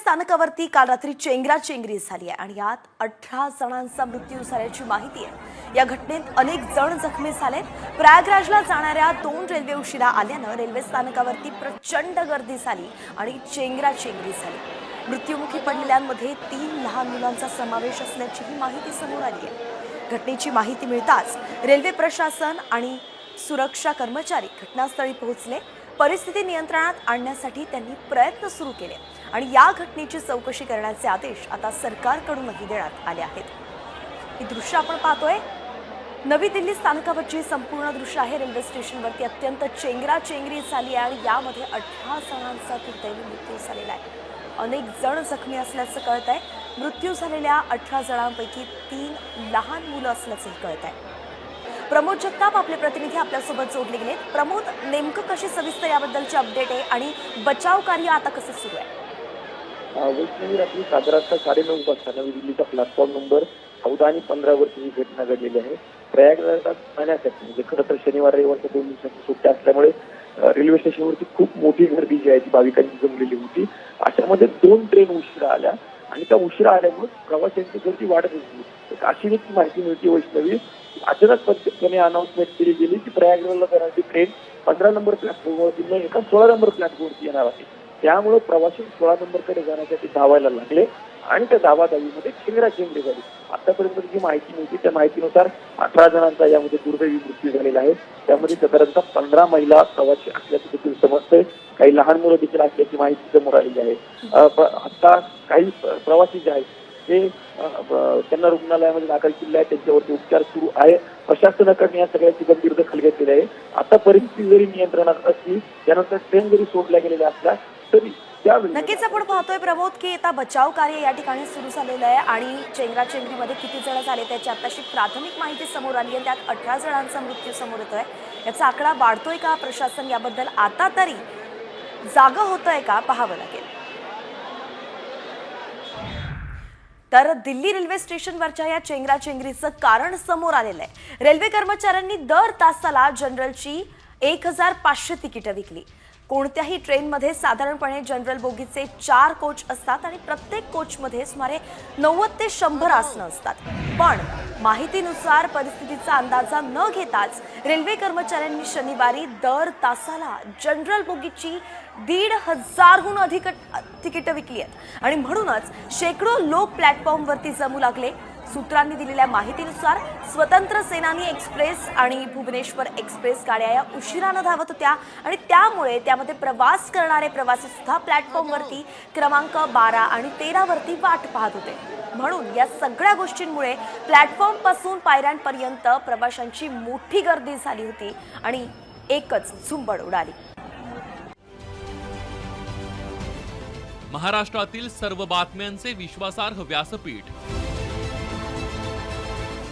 स्थानकावरती काल रात्री चेंगराचेंगरी झाली आहे आणि यात अठरा जणांचा मृत्यू झाल्याची माहिती आहे. या घटनेत अनेक जण जखमी झालेत. प्रयागराजला जाणाऱ्या दोन रेल्वे उशिरा आल्यानं रेल्वे स्थानकावरती प्रचंड गर्दी झाली आणि चेंगराचेंगरी झाली. मृत्युमुखी पडलेल्यांमध्ये तीन लहान मुलांचा समावेश असल्याचीही माहिती समोर आली आहे. घटनेची माहिती मिळताच रेल्वे प्रशासन आणि सुरक्षा कर्मचारी घटनास्थळी पोहोचले परिस्थिती नियंत्रणात आणण्यासाठी त्यांनी प्रयत्न सुरू केले. आणि या घटनेची चौकशी करण्याचे आदेश आता सरकारकडूनही देण्यात आले आहेत. ही दृश्य आपण पाहतोय. नवी दिल्ली स्थानकावरची संपूर्ण दृश्य आहे. रेल्वे स्टेशनवरती अत्यंत चेंगराचेंगरी झाली आहे आणि यामध्ये अठरा जणांचा दुर्दैवी मृत्यू झालेला आहे. अनेक जण जखमी असल्याचं कळत आहे मृत्यू झालेल्या अठरा जणांपैकी तीन लहान मुलं असल्याचंही कळत आहे प्रमोद जगताप आपले प्रतिनिधी आपल्यासोबत जोडले गेले प्रमोद नेमकं कशी सविस्तर याबद्दलची अपडेट आहे आणि बचाव कार्य आता कसं सुरू आहे? वैष्णवी रात्री साधारणतः साडेनऊ वाजता नवी दिल्लीचा प्लॅटफॉर्म नंबर चौदा आणि पंधरा वरची ही घटना घडलेली आहे. प्रयागराजात जाण्यासाठी म्हणजे खरं तर शनिवार रविवारच्या दोन दिवसांची सुट्ट्या असल्यामुळे रेल्वे स्टेशनवरती खूप मोठी गर्दी जी आहे ती भाविकांची जमलेली होती. अशामध्ये दोन ट्रेन उशिरा आल्या. आणि त्या उशिरा आल्यामुळे प्रवाशांची गर्दी वाढत होती. अशी देखील माहिती मिळते वैष्णवी. अचानक पद्धतीने अनाऊन्समेंट केली गेली की प्रयागराजला जाणारी ट्रेन पंधरा नंबर प्लॅटफॉर्मवरती न एका सोळा नंबर प्लॅटफॉर्मवरती येणार आहे. त्यामुळे प्रवासी सोळा नंबरकडे जाण्यासाठी धावायला लागले आणि त्या धावाधावीमध्ये चेंगरा चेंगरी झाली. आतापर्यंत जी माहिती मिळते त्या माहितीनुसार अठरा जणांचा यामध्ये दुर्दैवी मृत्यू झालेला आहे. त्यामध्ये साधारणतः पंधरा महिला प्रवासी असल्याचं देखील समजतंय. काही लहान मुलं देखील असल्याची माहिती समोर आलेली आहे आता काही प्रवासी जे आहेत ते त्यांना रुग्णालयामध्ये दाखल केले आहे. त्यांच्यावरती उपचार सुरू आहे. प्रशासनाकडे या सगळ्याची गंभीर दखल घेतलेली आहे. आता परिस्थिती जरी नियंत्रणात असली त्यानंतर ट्रेन जरी सोडल्या गेलेल्या असल्या तरी नक्कीच आपण पाहतोय प्रमोद की आता बचाव कार्य या ठिकाणी सुरू झालेलं आहे आणि चेंगराचेंगरीमध्ये किती जण झाले त्याची आताशी प्राथमिक माहिती समोर आली आहे. त्यात अठरा जणांचा मृत्यू समोर येतोय. याचा आकडा वाढतोय का प्रशासन याबद्दल? आता तरी जागा होतंय का पाहावं लागेल. तर दिल्ली रेल्वे स्टेशनवरच्या या चेंगराचेंगरीचं कारण समोर आलेलं आहे. रेल्वे कर्मचाऱ्यांनी दर तासाला जनरलची एक हजार पाचशे तिकीटं विकली. कोणत्याही ट्रेनमध्ये साधारणपणे जनरल बोगीचे चार कोच असतात आणि प्रत्येक कोचमध्ये सुमारे नव्वद ते शंभर आसनं असतात. पण माहितीनुसार परिस्थितीचा अंदाजा न घेताच रेल्वे कर्मचाऱ्यांनी शनिवारी दर तासाला जनरल बोगीची दीड हजारहून अधिक तिकीटं विकली आहेत. आणि म्हणूनच शेकडो लोक प्लॅटफॉर्मवरती जमू लागले. सूत्रांनी दिलेल्या माहितीनुसार स्वतंत्र सेनानी एक्सप्रेस आणि भुवनेश्वर एक्सप्रेस गाड्या या उशिरानं धावत होत्या आणि त्यामुळे त्यामध्ये प्रवास करणारे प्रवासी सुद्धा प्लॅटफॉर्मवरती क्रमांक बारा आणि तेरा वरती वाट पाहत होते. म्हणून या सगळ्या गोष्टींमुळे प्लॅटफॉर्मपासून पायऱ्यांपर्यंत प्रवाशांची मोठी गर्दी झाली होती आणि एकच झुंबड उडाली. महाराष्ट्रातील सर्व बातम्यांचे विश्वासार्ह व्यासपीठ.